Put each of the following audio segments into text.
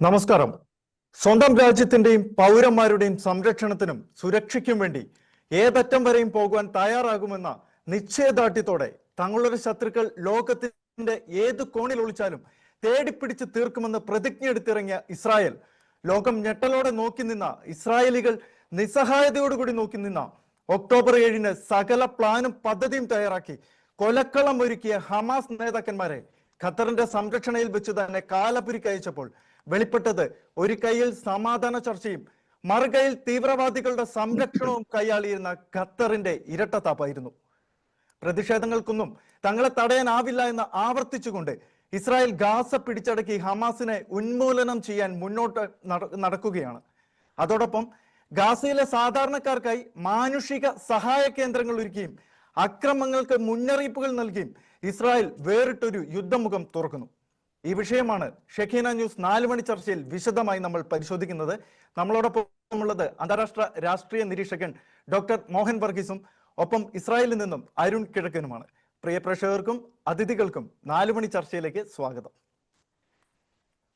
നമസ്കാരം. സ്വന്തം രാജ്യത്തിന്റെയും പൗരന്മാരുടെയും സംരക്ഷണത്തിനും സുരക്ഷയ്ക്കും വേണ്ടി ഏതറ്റം വരെയും പോകുവാൻ തയ്യാറാകുമെന്ന നിശ്ചയദാർഢ്യത്തോടെ തങ്ങളുടെ ശത്രുക്കൾ ലോകത്തിന്റെ ഏത് കോണിൽ ഒളിച്ചാലും തേടിപ്പിടിച്ച് തീർക്കുമെന്ന് പ്രതിജ്ഞ എടുത്തിറങ്ങിയ ഇസ്രായേൽ ലോകം ഞെട്ടലോടെ നോക്കി നിന്ന ഇസ്രായേലികൾ നിസ്സഹായതയോടുകൂടി നോക്കി നിന്ന ഒക്ടോബർ ഏഴിന് സകല പ്ലാനും പദ്ധതിയും തയ്യാറാക്കി കൊലക്കളം ഒരുക്കിയ ഹമാസ് നേതാക്കന്മാരെ ഖത്തറിന്റെ സംരക്ഷണയിൽ വെച്ച് തന്നെ കാലപുരിക്ക് അയച്ചപ്പോൾ വെളിപ്പെട്ടത്. ഒരു കൈയിൽ സമാധാന ചർച്ചയും മറുകൈയിൽ തീവ്രവാദികളുടെ സംരക്ഷണവും കൈയാളിയിരുന്ന ഖത്തറിന്റെ ഇരട്ടത്താപ്പായിരുന്നു. പ്രതിഷേധങ്ങൾക്കൊന്നും തങ്ങളെ തടയാനാവില്ല എന്ന് ആവർത്തിച്ചുകൊണ്ട് ഇസ്രായേൽ ഗാസ പിടിച്ചടക്കി ഹമാസിനെ ഉന്മൂലനം ചെയ്യാൻ മുന്നോട്ട് നടക്കുകയാണ്. അതോടൊപ്പം ഗാസയിലെ സാധാരണക്കാർക്കായി മാനുഷിക സഹായ കേന്ദ്രങ്ങൾ ഒരുക്കിയും അക്രമങ്ങൾക്ക് മുന്നറിയിപ്പുകൾ നൽകിയും ഇസ്രായേൽ വേറിട്ടൊരു യുദ്ധമുഖം തുറക്കുന്നു. ഈ വിഷയമാണ് ഷെഖീന ന്യൂസ് നാല് മണി ചർച്ചയിൽ വിശദമായി നമ്മൾ പരിശോധിക്കുന്നത്. നമ്മളോടൊപ്പം ഉള്ളത് അന്താരാഷ്ട്ര രാഷ്ട്രീയ നിരീക്ഷകൻ ഡോക്ടർ മോഹൻ വർഗീസും ഒപ്പം ഇസ്രായേലിൽ നിന്നും അരുൺ കിഴക്കനുമാണ്. പ്രിയ പ്രേക്ഷകർക്കും അതിഥികൾക്കും നാല് മണി ചർച്ചയിലേക്ക് സ്വാഗതം.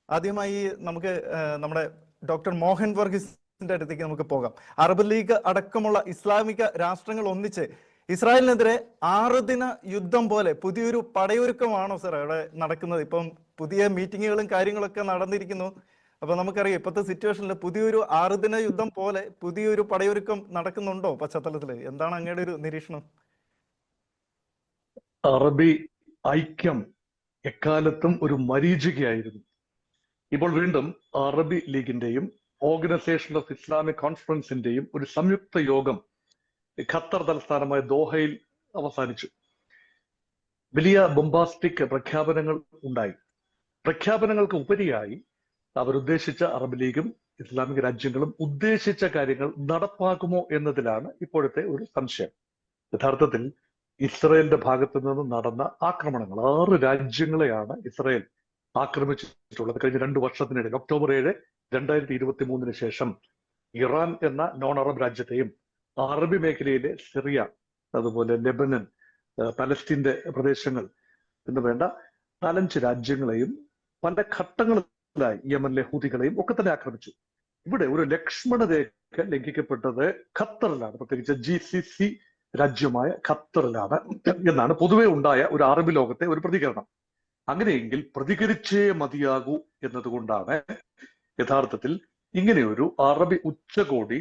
ആദ്യമായി നമുക്ക് നമ്മുടെ ഡോക്ടർ മോഹൻ വർഗീസിന്റെ അടുത്തേക്ക് നമുക്ക് പോകാം. അറബ് ലീഗ് അടക്കമുള്ള ഇസ്ലാമിക രാഷ്ട്രങ്ങൾ ഒന്നിച്ച് ഇസ്രായേലിനെതിരെ ആറ് ദിന യുദ്ധം പോലെ പുതിയൊരു പടയൊരുക്കമാണോ സർ അവിടെ നടക്കുന്നത്? ഇപ്പം പുതിയ മീറ്റിങ്ങുകളും കാര്യങ്ങളൊക്കെ നടന്നിരിക്കുന്നു. അപ്പൊ നമുക്കറിയാം ഇപ്പോഴത്തെ സിറ്റുവേഷനിൽ പുതിയൊരു ആറ് ദിന യുദ്ധം പോലെ പുതിയൊരു പടയൊരുക്കം നടക്കുന്നുണ്ടോ പശ്ചാത്തലത്തിൽ എന്താണ് അങ്ങയുടെ ഒരു നിരീക്ഷണം? അറബി ഐക്യം എക്കാലത്തും ഒരു മരീചികയായിരുന്നു. ഇപ്പോൾ വീണ്ടും അറബി ലീഗിന്റെയും ഓർഗനൈസേഷൻ ഓഫ് ഇസ്ലാമിക് കോൺഫറൻസിന്റെയും ഒരു സംയുക്ത യോഗം ഖത്തർ തലസ്ഥാനമായ ദോഹയിൽ അവസാനിച്ചു. വലിയ ബൊംബാസ്റ്റിക് പ്രഖ്യാപനങ്ങൾ ഉണ്ടായി. പ്രഖ്യാപനങ്ങൾക്ക് ഉപരിയായി അവരുദ്ദേശിച്ച അറബ് ലീഗും ഇസ്ലാമിക രാജ്യങ്ങളും ഉദ്ദേശിച്ച കാര്യങ്ങൾ നടപ്പാക്കുമോ എന്നതിലാണ് ഇപ്പോഴത്തെ ഒരു സംശയം. യഥാർത്ഥത്തിൽ ഇസ്രയേലിന്റെ ഭാഗത്തു നിന്ന് നടന്ന ആക്രമണങ്ങൾ ആറ് രാജ്യങ്ങളെയാണ് ഇസ്രയേൽ ആക്രമിച്ചിട്ടുള്ളത്. കഴിഞ്ഞ രണ്ടു വർഷത്തിനിടയിൽ ഒക്ടോബർ ഏഴ് രണ്ടായിരത്തി ഇരുപത്തി മൂന്നിന് ശേഷം ഇറാൻ എന്ന നോൺ അറബ് രാജ്യത്തെയും അറബി മേഖലയിലെ സിറിയ അതുപോലെ ലെബനൻ പലസ്തീന്റെ പ്രദേശങ്ങൾ എന്ന് വേണ്ട നാലഞ്ച് രാജ്യങ്ങളെയും പല ഘട്ടങ്ങളിലായി യമനിലെ ഹൂതികളെയും ഒക്കെ തന്നെ ആക്രമിച്ചു. ഇവിടെ ഒരു ലക്ഷ്മണ രേഖ ലംഘിക്കപ്പെട്ടത് ഖത്തറിലാണ്. പ്രത്യേകിച്ച് ജി സി സി രാജ്യമായ ഖത്തറിലാണ് എന്നാണ് പൊതുവെ ഉണ്ടായ ഒരു അറബി ലോകത്തെ ഒരു പ്രതികരണം. അങ്ങനെയെങ്കിൽ പ്രതികരിച്ചേ മതിയാകൂ എന്നതുകൊണ്ടാണ് യഥാർത്ഥത്തിൽ ഇങ്ങനെയൊരു അറബി ഉച്ചകോടി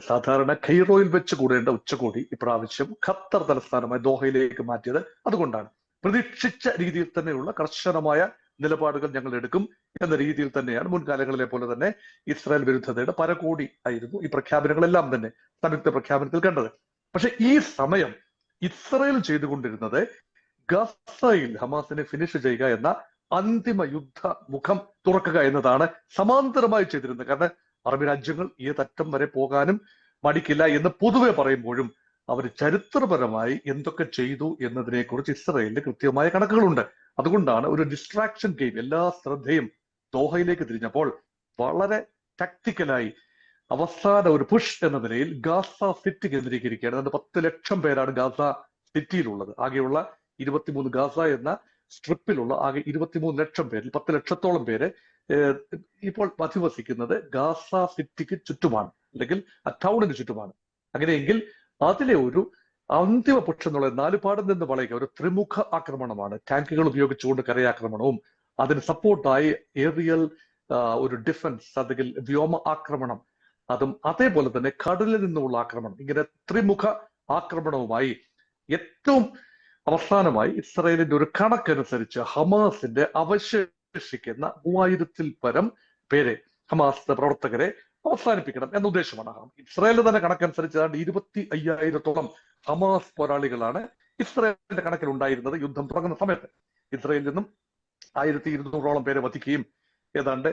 സാധാരണ ഖൈറോയിൽ വെച്ച് കൂടേണ്ട ഉച്ചകോടി ഇപ്രാവശ്യം ഖത്തർ തലസ്ഥാനമായ ദോഹയിലേക്ക് മാറ്റിയത് അതുകൊണ്ടാണ്. പ്രതീക്ഷിച്ച രീതിയിൽ തന്നെയുള്ള കർശനമായ നിലപാടുകൾ ഞങ്ങൾ എടുക്കും എന്ന രീതിയിൽ തന്നെയാണ് മുൻകാലങ്ങളിലെ പോലെ തന്നെ ഇസ്രായേൽ വിരുദ്ധതയുടെ പരകോടി ആയിരുന്നു ഈ പ്രഖ്യാപനങ്ങളെല്ലാം തന്നെ സംയുക്ത പ്രഖ്യാപനത്തിൽ കണ്ടത്. പക്ഷെ ഈ സമയം ഇസ്രയേൽ ചെയ്തുകൊണ്ടിരുന്നത് ഗസയിൽ ഹമാസിനെ ഫിനിഷ് ചെയ്യുക എന്ന അന്തിമ യുദ്ധ മുഖം തുറക്കുക എന്നതാണ് സമാന്തരമായി ചെയ്തിരുന്നത്. കാരണം അറബി രാജ്യങ്ങൾ ഈ തറ്റം വരെ പോകാനും മടിക്കില്ല എന്ന് പൊതുവെ പറയുമ്പോഴും അവർ ചരിത്രപരമായി എന്തൊക്കെ ചെയ്തു എന്നതിനെ കുറിച്ച് ഇസ്രയേലിന് കൃത്യമായ കണക്കുകളുണ്ട്. അതുകൊണ്ടാണ് ഒരു ഡിസ്ട്രാക്ഷൻ ഗെയിം എല്ലാ ശ്രദ്ധയും ദോഹയിലേക്ക് തിരിഞ്ഞപ്പോൾ വളരെ ടാക്ടിക്കലായി അവസാന ഒരു പുഷ് എന്ന നിലയിൽ ഗാസ സിറ്റി കേന്ദ്രീകരിക്കുകയാണ്. അതുകൊണ്ട് പത്ത് ലക്ഷം പേരാണ് ഗാസ സിറ്റിയിലുള്ളത് ആകെയുള്ള ഇരുപത്തിമൂന്ന് ഗാസ എന്ന സ്ട്രിപ്പിലുള്ള ആകെ ഇരുപത്തിമൂന്ന് ലക്ഷം പേരിൽ പത്ത് ലക്ഷത്തോളം പേര് ഇപ്പോൾ അധിവസിക്കുന്നത് ഗാസ സിറ്റിക്ക് ചുറ്റുമാണ് അല്ലെങ്കിൽ ആ ടൗണിന് ചുറ്റുമാണ്. അങ്ങനെയെങ്കിൽ അതിലെ ഒരു അന്തിമ പക്ഷം എന്നുള്ളത് നാലുപാടം നിന്ന് വളയുക ഒരു ത്രിമുഖ ആക്രമണമാണ്. ടാങ്കുകൾ ഉപയോഗിച്ചുകൊണ്ട് കരയാക്രമണവും അതിന് സപ്പോർട്ടായി ഏറിയൽ ഒരു ഡിഫൻസ് അല്ലെങ്കിൽ വ്യോമ ആക്രമണം. അതും അതേപോലെ തന്നെ കടലിൽ നിന്നുള്ള ആക്രമണം. ഇങ്ങനെ ത്രിമുഖ ആക്രമണവുമായി ഏറ്റവും അവസാനമായി ഇസ്രായേലിന്റെ ഒരു കണക്കനുസരിച്ച് ഹമാസിന്റെ അവശേഷിക്കുന്ന മൂവായിരത്തിൽ പരം പേരെ ഹമാസ് പ്രവർത്തകരെ അവസാനിപ്പിക്കണം എന്ന ഉദ്ദേശമാണ് ഇസ്രായേലിന്റെ തന്നെ കണക്കനുസരിച്ച് ഏതാണ്ട് ഇരുപത്തി അയ്യായിരത്തോളം ഹമാസ് പോരാളികളാണ് ഇസ്രായേലിന്റെ കണക്കിൽ ഉണ്ടായിരുന്നത് യുദ്ധം തുടങ്ങുന്ന സമയത്ത്. ഇസ്രായേലിൽ നിന്നും ആയിരത്തി ഇരുന്നൂറോളം പേരെ വധിക്കുകയും ഏതാണ്ട്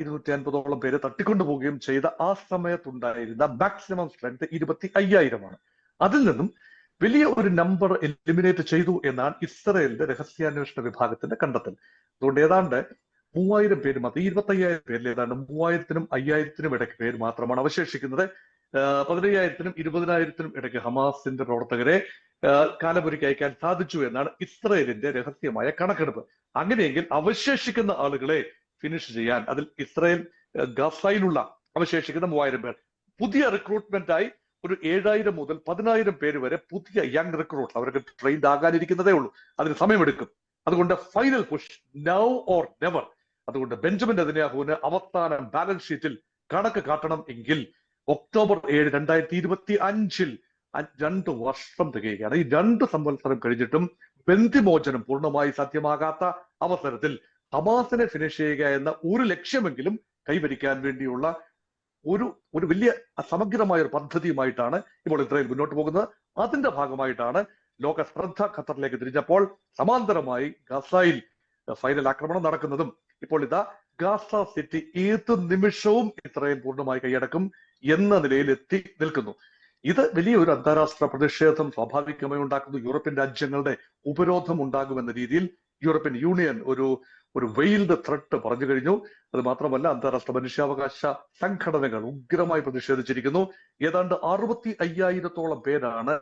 ഇരുന്നൂറ്റി അൻപതോളം പേരെ തട്ടിക്കൊണ്ടുപോവുകയും ചെയ്ത ആ സമയത്തുണ്ടായിരുന്ന മാക്സിമം സ്ട്രെങ്ത് ഇരുപത്തി അയ്യായിരമാണ്. അതിൽ നിന്നും വലിയ ഒരു നമ്പർ എലിമിനേറ്റ് ചെയ്തു എന്നാണ് ഇസ്രയേലിന്റെ രഹസ്യാന്വേഷണ വിഭാഗത്തിന്റെ കണ്ടെത്തൽ. അതുകൊണ്ട് ഏതാണ്ട് മൂവായിരം പേര് മാത്രം ഇരുപത്തി അയ്യായിരം പേരിൽ ഏതാണ്ട് മൂവായിരത്തിനും അയ്യായിരത്തിനും ഇടയ്ക്ക് പേര് മാത്രമാണ് അവശേഷിക്കുന്നത്. പതിനയ്യായിരത്തിനും ഇരുപതിനായിരത്തിനും ഇടയ്ക്ക് ഹമാസിന്റെ പ്രവർത്തകരെ കാലപുരയ്ക്ക് അയക്കാൻ സാധിച്ചു എന്നാണ് ഇസ്രയേലിന്റെ രഹസ്യമായ കണക്കെടുപ്പ്. അങ്ങനെയെങ്കിൽ അവശേഷിക്കുന്ന ആളുകളെ ഫിനിഷ് ചെയ്യാൻ അതിൽ ഇസ്രയേൽ ഗസയിലുള്ള അവശേഷിക്കുന്ന മൂവായിരം പേർ. പുതിയ റിക്രൂട്ട്മെന്റ് ആയി ഒരു ഏഴായിരം മുതൽ പതിനായിരം പേര് വരെ പുതിയ യങ് റിക്രൂട്ട് അവർക്ക് ട്രെയിൻഡ് ആകാനിരിക്കുന്നതേ ഉള്ളൂ. അതിന് സമയമെടുക്കും. അതുകൊണ്ട് final push now or never അതുകൊണ്ട് ബെഞ്ചമിൻ നെതന്യാഹുവിന് അവസാനം ബാലൻസ് ഷീറ്റിൽ കണക്ക് കാട്ടണം എങ്കിൽ ഒക്ടോബർ ഏഴ് രണ്ടായിരത്തി ഇരുപത്തി അഞ്ചിൽ രണ്ട് വർഷം തികയുകയാണ്. ഈ രണ്ട് സംവത്സരം കഴിഞ്ഞിട്ടും ബന്ധിമോചനം പൂർണമായി സാധ്യമാകാത്ത അവസരത്തിൽ ഹമാസിനെ ഫിനിഷ് ചെയ്യുക എന്ന ഒരു ലക്ഷ്യമെങ്കിലും കൈവരിക്കാൻ വേണ്ടിയുള്ള ഒരു ഒരു വലിയ സമഗ്രമായ ഒരു പദ്ധതിയുമായിട്ടാണ് ഇപ്പോൾ ഇത്രയും മുന്നോട്ട് പോകുന്നത്. അതിന്റെ ഭാഗമായിട്ടാണ് ലോക ശ്രദ്ധ ഖത്തറിലേക്ക് തിരിഞ്ഞപ്പോൾ സമാന്തരമായി ഗസയിൽ ഫൈനൽ ആക്രമണം നടക്കുന്നതും ഇപ്പോൾ ഇതാ ഗാസ സിറ്റി ഏത് നിമിഷവും ഇത്രയും പൂർണമായി കൈയടക്കും എന്ന നിലയിൽ എത്തി നിൽക്കുന്നു. ഇത് വലിയൊരു അന്താരാഷ്ട്ര പ്രതിഷേധം സ്വാഭാവികമായി ഉണ്ടാക്കുന്നു. യൂറോപ്യൻ രാജ്യങ്ങളുടെ ഉപരോധം ഉണ്ടാകുമെന്ന രീതിയിൽ യൂറോപ്യൻ യൂണിയൻ ഒരു ഒരു വെയിൽഡ് ത്രട്ട് പറഞ്ഞു കഴിഞ്ഞു. അത് മാത്രമല്ല അന്താരാഷ്ട്ര മനുഷ്യാവകാശ സംഘടനകൾ ഉഗ്രമായി പ്രതിഷേധിച്ചിരിക്കുന്നു. ഏതാണ്ട് അറുപത്തി അയ്യായിരത്തോളം പേരാണ്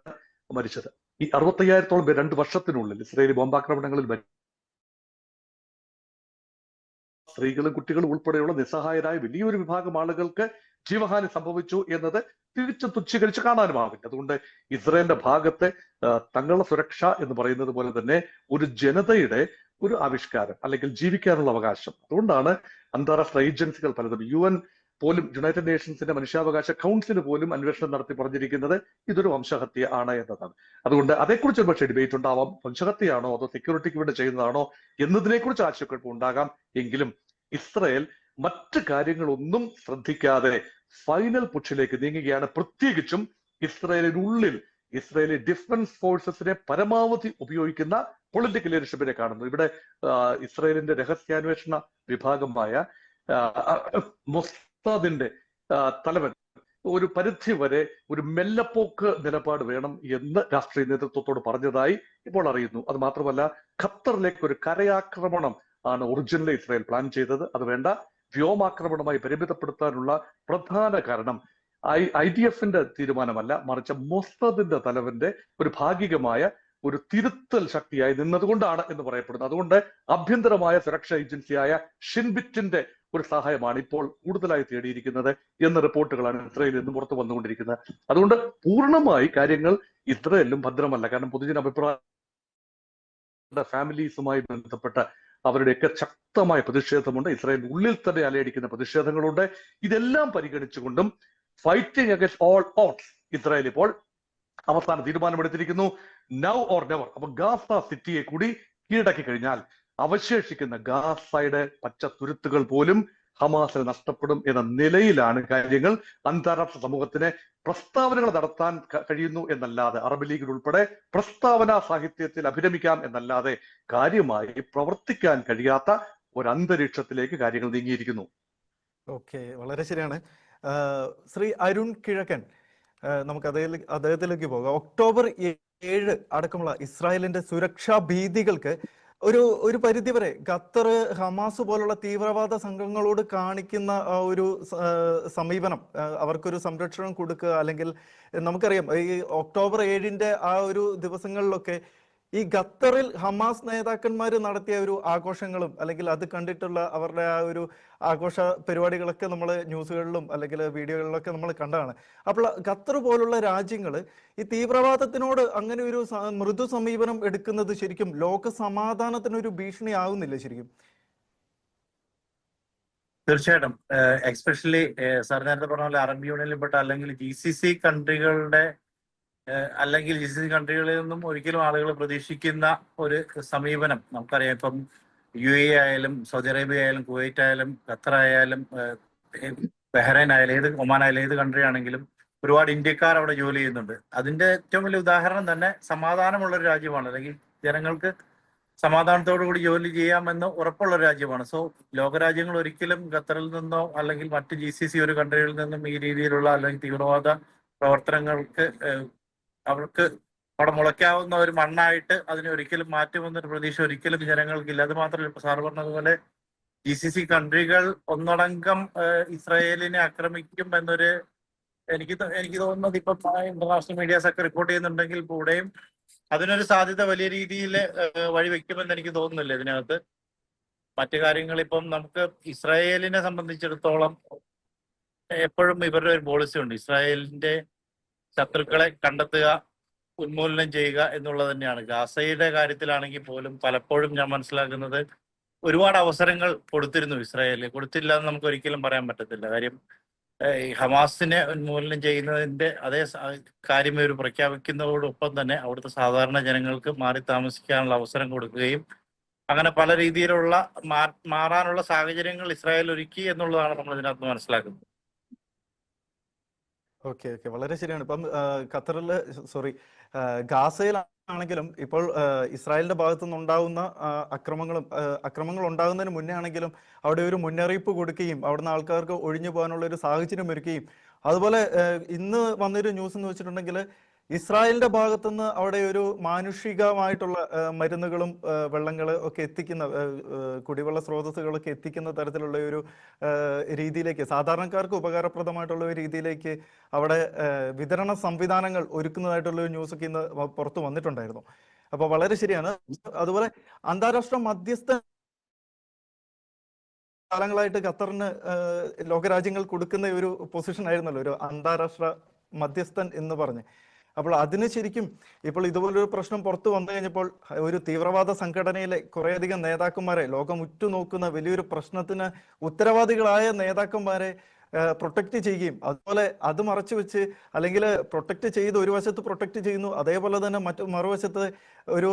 മരിച്ചത്. ഈ അറുപത്തി അയ്യായിരത്തോളം പേർ രണ്ട് വർഷത്തിനുള്ളിൽ ഇസ്രയേലി ബോംബാക്രമണങ്ങളിൽ സ്ത്രീകളും കുട്ടികളും ഉൾപ്പെടെയുള്ള നിസ്സഹായരായ വലിയൊരു വിഭാഗം ആളുകൾക്ക് ജീവഹാനി സംഭവിച്ചു എന്നത് തിരിച്ചു തുച്ഛീകരിച്ച് കാണാനുമാവില്ല. അതുകൊണ്ട് ഇസ്രയേലിന്റെ ഭാഗത്തെ തങ്ങളുടെ സുരക്ഷ എന്ന് പറയുന്നത് പോലെ തന്നെ ഒരു ജനതയുടെ ഒരു ആവിഷ്കാരം അല്ലെങ്കിൽ ജീവിക്കാനുള്ള അവകാശം. അതുകൊണ്ടാണ് അന്താരാഷ്ട്ര ഏജൻസികൾ പലതും യു എൻ പോലും യുണൈറ്റഡ് നേഷൻസിന്റെ മനുഷ്യാവകാശ കൗൺസിൽ പോലും അന്വേഷണം നടത്തി പറഞ്ഞിരിക്കുന്നത് ഇതൊരു വംശഹത്യ ആണ് എന്നതാണ്. അതുകൊണ്ട് അതേക്കുറിച്ച് ഒരുപക്ഷെ ഡിബേറ്റ് ഉണ്ടാവാം. വംശഹത്യയാണോ അതോ സെക്യൂരിറ്റിക്ക് വേണ്ടി ചെയ്യുന്നതാണോ എന്നതിനെക്കുറിച്ച് ആശയക്കുഴപ്പം ഉണ്ടാകാം. എങ്കിലും ഇസ്രയേൽ മറ്റ് കാര്യങ്ങളൊന്നും ശ്രദ്ധിക്കാതെ ഫൈനൽ പുഷിലേക്ക് നീങ്ങുകയാണ്. പ്രത്യേകിച്ചും ഇസ്രയേലിനുള്ളിൽ ഇസ്രയേലി ഡിഫൻസ് ഫോഴ്സസിനെ പരമാവധി ഉപയോഗിക്കുന്ന പൊളിറ്റിക്കൽ ലീഡർഷിപ്പിനെ കാണുന്നു. ഇവിടെ ഇസ്രയേലിന്റെ രഹസ്യാന്വേഷണ വിഭാഗമായ ആ, തലവൻ. ഒരു പരിധി വരെ ഒരു മെല്ലപ്പോക്ക് നിലപാട് വേണം എന്ന് രാഷ്ട്രീയ നേതൃത്വത്തോട് പറഞ്ഞതായി ഇപ്പോൾ അറിയുന്നു. അത് മാത്രമല്ല ഖത്തറിലേക്ക് ഒരു കരയാക്രമണം ആണ് ഒറിജിനലി ഇസ്രായേൽ പ്ലാൻ ചെയ്തത്. അത് വേണ്ട. വ്യോമാക്രമണമായി പരിമിതപ്പെടുത്താനുള്ള പ്രധാന കാരണം ഐ ഐ ഡി എഫിന്റെ തീരുമാനമല്ല. മറിച്ച് മൊസദിന്റെ തലവന്റെ ഒരു ഭാഗികമായ ഒരു തിരുത്തൽ ശക്തിയായി നിന്നതുകൊണ്ടാണ് എന്ന് പറയപ്പെടുന്നത് അതുകൊണ്ട് ആഭ്യന്തരമായ സുരക്ഷാ ഏജൻസിയായ ഷിൻബിറ്റിന്റെ ഒരു സഹായമാണ് ഇപ്പോൾ കൂടുതലായി തേടിയിരിക്കുന്നത് എന്ന റിപ്പോർട്ടുകളാണ് ഇസ്രയേലിൽ നിന്ന് പുറത്തു വന്നുകൊണ്ടിരിക്കുന്നത്. അതുകൊണ്ട് പൂർണമായി കാര്യങ്ങൾ ഇസ്രയേലിലും ഭദ്രമല്ല. കാരണം പൊതുജന അഭിപ്രായ ഫാമിലീസുമായി ബന്ധപ്പെട്ട അവരുടെയൊക്കെ ശക്തമായ പ്രതിഷേധമുണ്ട്. ഇസ്രായേൽ ഉള്ളിൽ തന്നെ അലയടിക്കുന്ന പ്രതിഷേധങ്ങളുണ്ട്. ഇതെല്ലാം പരിഗണിച്ചുകൊണ്ടും fighting against all out Israel ഇപ്പോൾ അവസാന തീരുമാനമെടുത്തിരിക്കുന്നു. നൗ ഓർ നെവർ അപ്പൊ ഗാസ സിറ്റിയെ കൂടി കീഴടക്കി കഴിഞ്ഞാൽ അവശേഷിക്കുന്ന ഗാസയുടെ പച്ച തുരുത്തുകൾ പോലും ഹമാസിന് നഷ്ടപ്പെടും എന്ന നിലയിലാണ് കാര്യങ്ങൾ. അന്താരാഷ്ട്ര സമൂഹത്തിന് പ്രസ്താവനകൾ നടത്താൻ കഴിയുന്നു എന്നല്ലാതെ അറബ് ലീഗിൽ ഉൾപ്പെടെ പ്രസ്താവന സാഹിത്യത്തിൽ അഭിരമിക്കാം എന്നല്ലാതെ കാര്യമായി പ്രവർത്തിക്കാൻ കഴിയാത്ത ഒരു അന്തരീക്ഷത്തിലേക്ക് കാര്യങ്ങൾ നീങ്ങിയിരിക്കുന്നു. ഓക്കെ വളരെ ശരിയാണ്. ശ്രീ അരുൺ കിഴക്കൻ നമുക്ക് അദ്ദേഹത്തിലേക്ക് പോകാം. ഒക്ടോബർ ഏഴ് അടക്കമുള്ള ഇസ്രായേലിന്റെ സുരക്ഷാ ഭീതികൾക്ക് ഒരു ഒരു പരിധി വരെ ഖത്തർ ഹമാസ് പോലുള്ള തീവ്രവാദ സംഘങ്ങളോട് കാണിക്കുന്ന ഒരു സമീപനം അവർക്കൊരു സംരക്ഷണം കൊടുക്കുക അല്ലെങ്കിൽ നമുക്കറിയാം ഈ ഒക്ടോബർ ഏഴിന്റെ ആ ഒരു ദിവസങ്ങളിലൊക്കെ ഈ ഖത്തറിൽ ഹമാസ് നേതാക്കന്മാർ നടത്തിയ ഒരു ആഘോഷങ്ങളും അല്ലെങ്കിൽ അത് കണ്ടിട്ടുള്ള അവരുടെ ആ ഒരു ആഘോഷ പരിപാടികളൊക്കെ നമ്മൾ ന്യൂസുകളിലും അല്ലെങ്കിൽ വീഡിയോകളിലൊക്കെ നമ്മൾ കണ്ടതാണ്. അപ്പോൾ ഖത്തർ പോലുള്ള രാജ്യങ്ങൾ ഈ തീവ്രവാദത്തിനോട് അങ്ങനെ ഒരു മൃദു സമീപനം എടുക്കുന്നത് ശരിക്കും ലോക സമാധാനത്തിനൊരു ഭീഷണി ആവുന്നില്ല ശരിക്കും? തീർച്ചയായിട്ടും. എക്സ്പെഷ്യലി സാർ നേരത്തെ പറഞ്ഞ പോലെ അറബ് യൂണിയനിൽപ്പെട്ട അല്ലെങ്കിൽ ജി സി സി കൺട്രികളുടെ അല്ലെങ്കിൽ ജി സി കൺട്രികളിൽ നിന്നും ഒരിക്കലും ആളുകൾ പ്രതീക്ഷിക്കുന്ന ഒരു സമീപനം. നമുക്കറിയാം ഇപ്പം യു എ ആയാലും സൗദി അറേബ്യ ആയാലും കുവൈറ്റ് ആയാലും ഖത്തർ ആയാലും ബഹ്റൈൻ ആയാലും ഏത് ഒമാൻ ആയാലും ഏത് കൺട്രി ആണെങ്കിലും ഒരുപാട് ഇന്ത്യക്കാർ അവിടെ ജോലി ചെയ്യുന്നുണ്ട്. അതിന്റെ ഏറ്റവും വലിയ ഉദാഹരണം തന്നെ സമാധാനമുള്ള ഒരു രാജ്യമാണ്. അല്ലെങ്കിൽ ജനങ്ങൾക്ക് സമാധാനത്തോടു കൂടി ജോലി ചെയ്യാമെന്ന് ഉറപ്പുള്ള ഒരു രാജ്യമാണ്. സോ ലോകരാജ്യങ്ങൾ ഒരിക്കലും ഖത്തറിൽ നിന്നോ അല്ലെങ്കിൽ മറ്റ് ജി സി സി ഒരു കൺട്രികളിൽ നിന്നും ഈ രീതിയിലുള്ള അല്ലെങ്കിൽ തീവ്രവാദ പ്രവർത്തനങ്ങൾക്ക് അവർക്ക് അവിടെ മുളയ്ക്കാവുന്ന ഒരു മണ്ണായിട്ട് അതിനെ ഒരിക്കലും മാറ്റുമെന്നൊരു പ്രതീക്ഷ ഒരിക്കലും ജനങ്ങൾക്കില്ല. അത് മാത്രമല്ല ഇപ്പൊ സാർ പറഞ്ഞതുപോലെ ജി സി സി കൺട്രികൾ ഒന്നടങ്കം ഇസ്രായേലിനെ ആക്രമിക്കും എന്നൊരു എനിക്ക് എനിക്ക് തോന്നുന്നത് ഇപ്പൊ ഇന്റർനാഷണൽ മീഡിയാസ് ഒക്കെ റിപ്പോർട്ട് ചെയ്യുന്നുണ്ടെങ്കിൽ കൂടെയും അതിനൊരു സാധ്യത വലിയ രീതിയിൽ വഴി വഴിവെക്കുമെന്ന് എനിക്ക് തോന്നുന്നില്ല ഇതിനകത്ത്. മറ്റു കാര്യങ്ങൾ ഇപ്പം നമുക്ക് ഇസ്രായേലിനെ സംബന്ധിച്ചിടത്തോളം എപ്പോഴും ഇവരുടെ ഒരു പോളിസി ഉണ്ട്. ഇസ്രായേലിന്റെ ശത്രുക്കളെ കണ്ടെത്തുക ഉന്മൂലനം ചെയ്യുക എന്നുള്ളത് തന്നെയാണ്. ഗാസയുടെ കാര്യത്തിലാണെങ്കിൽ പോലും പലപ്പോഴും ഞാൻ മനസ്സിലാക്കുന്നത് ഒരുപാട് അവസരങ്ങൾ കൊടുത്തിരുന്നു ഇസ്രായേൽ കൊടുത്തില്ല എന്ന് നമുക്ക് ഒരിക്കലും പറയാൻ പറ്റത്തില്ല. കാര്യം ഈ ഹമാസിനെ ഉന്മൂലനം ചെയ്യുന്നതിന്റെ അതേ കാര്യം ഇവർ പ്രഖ്യാപിക്കുന്നതോടൊപ്പം തന്നെ അവിടുത്തെ സാധാരണ ജനങ്ങൾക്ക് മാറി താമസിക്കാനുള്ള അവസരം കൊടുക്കുകയും അങ്ങനെ പല രീതിയിലുള്ള മാറാനുള്ള സാഹചര്യങ്ങൾ ഇസ്രായേൽ ഒരുക്കി എന്നുള്ളതാണ് നമ്മൾ ഇതിനകത്ത് മനസ്സിലാക്കുന്നത്. Okay okay. വളരെ ശരിയാണ്. ഇപ്പം ഖത്തറിൽ സോറി ഗാസയിലാണെങ്കിലും ഇപ്പോൾ ഇസ്രായേലിന്റെ ഭാഗത്തു നിന്നുണ്ടാവുന്ന അക്രമങ്ങളും അക്രമങ്ങൾ ഉണ്ടാകുന്നതിന് മുന്നേ ആണെങ്കിലും അവിടെ ഒരു മുന്നറിയിപ്പ് കൊടുക്കുകയും അവിടുന്ന് ആൾക്കാർക്ക് ഒഴിഞ്ഞു പോകാനുള്ള ഒരു സാഹചര്യം ഒരുക്കുകയും. അതുപോലെ ഇന്ന് വന്നൊരു ന്യൂസ് എന്ന് വെച്ചിട്ടുണ്ടെങ്കിൽ ഇസ്രായേലിന്റെ ഭാഗത്തുനിന്ന് അവിടെ ഒരു മാനുഷികമായിട്ടുള്ള മരുന്നുകളും വെള്ളങ്ങൾ ഒക്കെ എത്തിക്കുന്ന കുടിവെള്ള സ്രോതസ്സുകളൊക്കെ എത്തിക്കുന്ന തരത്തിലുള്ള ഒരു രീതിയിലേക്ക് സാധാരണക്കാർക്ക് ഉപകാരപ്രദമായിട്ടുള്ള ഒരു രീതിയിലേക്ക് അവിടെ വിതരണ സംവിധാനങ്ങൾ ഒരുക്കുന്നതായിട്ടുള്ള ഒരു ന്യൂസ് ഒക്കെ ഇന്ന് പുറത്തു വന്നിട്ടുണ്ടായിരുന്നു. അപ്പൊ വളരെ ശരിയാണ്. അതുപോലെ അന്താരാഷ്ട്ര മധ്യസ്ഥ കാലങ്ങളായിട്ട് ഖത്തറിന് ലോകരാജ്യങ്ങൾ കൊടുക്കുന്ന ഒരു പൊസിഷൻ ആയിരുന്നല്ലോ ഒരു അന്താരാഷ്ട്ര മധ്യസ്ഥൻ എന്ന് പറഞ്ഞ്. അപ്പോൾ അതിന് ശരിക്കും ഇപ്പോൾ ഇതുപോലൊരു പ്രശ്നം പുറത്തു വന്നു കഴിഞ്ഞപ്പോൾ ഒരു തീവ്രവാദ സംഘടനയിലെ കുറേയധികം നേതാക്കന്മാരെ ലോകം ഉറ്റുനോക്കുന്ന വലിയൊരു പ്രശ്നത്തിന് ഉത്തരവാദികളായ നേതാക്കന്മാരെ പ്രൊട്ടക്ട് ചെയ്യുകയും അതുപോലെ അത് മറച്ചു വെച്ച് അല്ലെങ്കിൽ പ്രൊട്ടക്ട് ചെയ്ത് ഒരു വശത്ത് പ്രൊട്ടക്ട് ചെയ്യുന്നു അതേപോലെ തന്നെ മറ്റു മറുവശത്ത് ഒരു